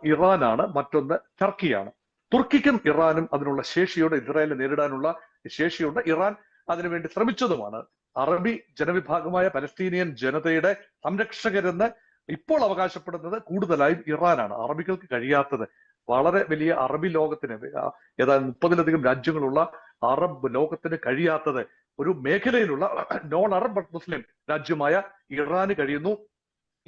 ഇറാനാണ് മറ്റൊന്ന് ടർക്കിയാണ്. തുർക്കിക്കും ഇറാനും അതിനുള്ള ശേഷിയോടെ ഇസ്രായേലിനെ നേരിടാനുള്ള ശേഷിയുണ്ട്. ഇറാൻ അതിനുവേണ്ടി ശ്രമിച്ചതുമാണ്. അറബി ജനവിഭാഗമായ പലസ്തീനിയൻ ജനതയുടെ സംരക്ഷകരെന്ന് ഇപ്പോൾ അവകാശപ്പെടുന്നത് കൂടുതലായും ഇറാനാണ്. അറബികൾക്ക് കഴിയാത്തത്. വളരെ വലിയ അറബി ലോകത്തിന് ഏതായാലും മുപ്പതിലധികം രാജ്യങ്ങളുള്ള അറബ് ലോകത്തിന് കഴിയാത്തത് ഒരു മേഖലയിലുള്ള നോൺ അറബ് മുസ്ലിം രാജ്യമായ ഇറാന് കഴിയുന്നു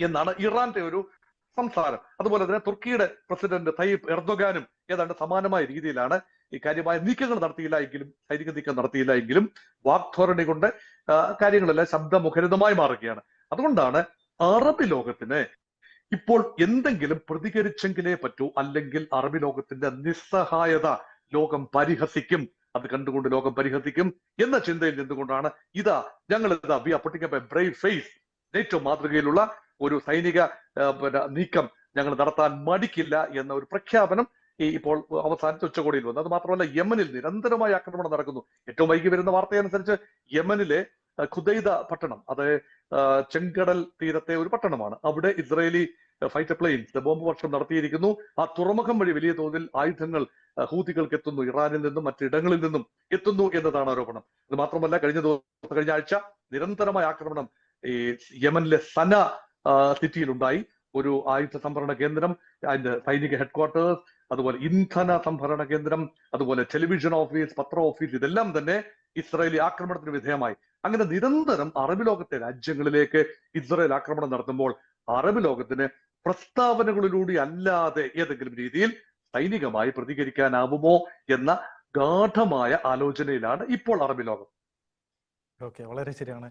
എന്നാണ് ഇറാന്റെ ഒരു സംസാരം അതുപോലെ തന്നെ തുർക്കിയുടെ പ്രസിഡന്റ് തയ്യബ് എർദോഗാനും ഏതാണ്ട് സമാനമായ രീതിയിലാണ് ഈ കാര്യമായ നീക്കങ്ങൾ നടത്തിയില്ല എങ്കിലും സൈനിക നീക്കം നടത്തിയില്ല എങ്കിലും വാക്ധോരണി കൊണ്ട് കാര്യങ്ങളെല്ലാം ശബ്ദമുഖരിതമായി മാറുകയാണ്. അതുകൊണ്ടാണ് അറബ് ലോകത്തിന് ഇപ്പോൾ എന്തെങ്കിലും പ്രതികരിച്ചെങ്കിലേ പറ്റൂ അല്ലെങ്കിൽ അറബ് ലോകത്തിന്റെ നിസ്സഹായത ലോകം പരിഹസിക്കും. അത് കണ്ടുകൊണ്ട് ലോകം പരിഹസിക്കും എന്ന ചിന്തയിൽ നിന്നുകൊണ്ടാണ് ഇതാ ഞങ്ങൾ ഇതാ വി ആർ പുട്ടിംഗ് ഫേസ് ഏറ്റവും മാതൃകയിലുള്ള ഒരു സൈനിക പിന്നെ നീക്കം ഞങ്ങൾ നടത്താൻ മടിക്കില്ല എന്ന ഒരു പ്രഖ്യാപനം ഈ ഇപ്പോൾ അവസാനിച്ച ഉച്ചകോടിയിൽ വന്നു. അത് മാത്രമല്ല യമനിൽ നിരന്തരമായ ആക്രമണം നടക്കുന്നു. ഏറ്റവും വൈകി വരുന്ന വാർത്തയനുസരിച്ച് യമനിലെ ഖുദൈദ പട്ടണം അത് ചെങ്കടൽ തീരത്തെ ഒരു പട്ടണമാണ്. അവിടെ ഇസ്രയേലി ഫൈറ്റർ പ്ലെയിൻസ് ബോംബ് വർഷം നടത്തിയിരിക്കുന്നു. ആ തുറമുഖം വഴി വലിയ തോതിൽ ആയുധങ്ങൾ ഹൂതികൾക്ക് എത്തുന്നു. ഇറാനിൽ നിന്നും മറ്റിടങ്ങളിൽ നിന്നും എത്തുന്നു എന്നതാണ് ആരോപണം. അത് മാത്രമല്ല കഴിഞ്ഞ ദിവസം കഴിഞ്ഞ ആഴ്ച നിരന്തരമായ ആക്രമണം ഈ യമനിലെ സന ഉണ്ടായി ഒരു ആയുധ സംഭരണ കേന്ദ്രം അതിന്റെ സൈനിക ഹെഡ്ക്വാർട്ടേഴ്സ് അതുപോലെ ഇന്ധന സംഭരണ കേന്ദ്രം അതുപോലെ ടെലിവിഷൻ ഓഫീസ് പത്ര ഓഫീസ് ഇതെല്ലാം തന്നെ ഇസ്രായേലി ആക്രമണത്തിന് വിധേയമായി. അങ്ങനെ നിരന്തരം അറബ് ലോകത്തെ രാജ്യങ്ങളിലേക്ക് ഇസ്രായേൽ ആക്രമണം നടത്തുമ്പോൾ അറബ് ലോകത്തിന് പ്രസ്താവനകളിലൂടെ അല്ലാതെ ഏതെങ്കിലും രീതിയിൽ സൈനികമായി പ്രതികരിക്കാനാവുമോ എന്ന ഗാഠമായ ആലോചനയിലാണ് ഇപ്പോൾ അറബ് ലോകം. ഓക്കെ വളരെ ശരിയാണ്.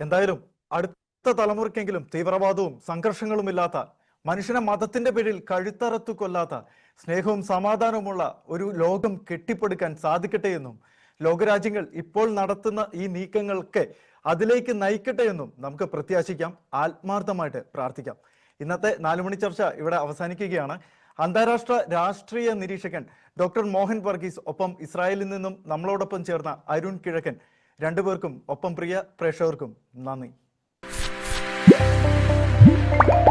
എന്തായാലും അടുത്ത തലമുറയ്ക്കെങ്കിലും തീവ്രവാദവും സംഘർഷങ്ങളും ഇല്ലാത്ത മനുഷ്യനെ മതത്തിന്റെ പേരിൽ കഴുത്തറത്തു കൊല്ലാത്ത സ്നേഹവും സമാധാനവുമുള്ള ഒരു ലോകം കെട്ടിപ്പടുക്കാൻ സാധിക്കട്ടെ എന്നും ലോകരാജ്യങ്ങൾ ഇപ്പോൾ നടത്തുന്ന ഈ നീക്കങ്ങൾക്ക് അതിലേക്ക് നയിക്കട്ടെ എന്നും നമുക്ക് പ്രത്യാശിക്കാം. ആത്മാർത്ഥമായിട്ട് പ്രാർത്ഥിക്കാം. ഇന്നത്തെ നാലുമണി ചർച്ച ഇവിടെ അവസാനിക്കുകയാണ്. അന്താരാഷ്ട്ര രാഷ്ട്രീയ നിരീക്ഷകൻ ഡോക്ടർ മോഹൻ വർഗീസ് ഒപ്പം ഇസ്രായേലിൽ നിന്നും നമ്മളോടൊപ്പം ചേർന്ന അരുൺ കിഴക്കൻ. രണ്ടുപേർക്കും ഒപ്പം പ്രിയ പ്രേക്ഷകർക്കും നന്ദി. Bye.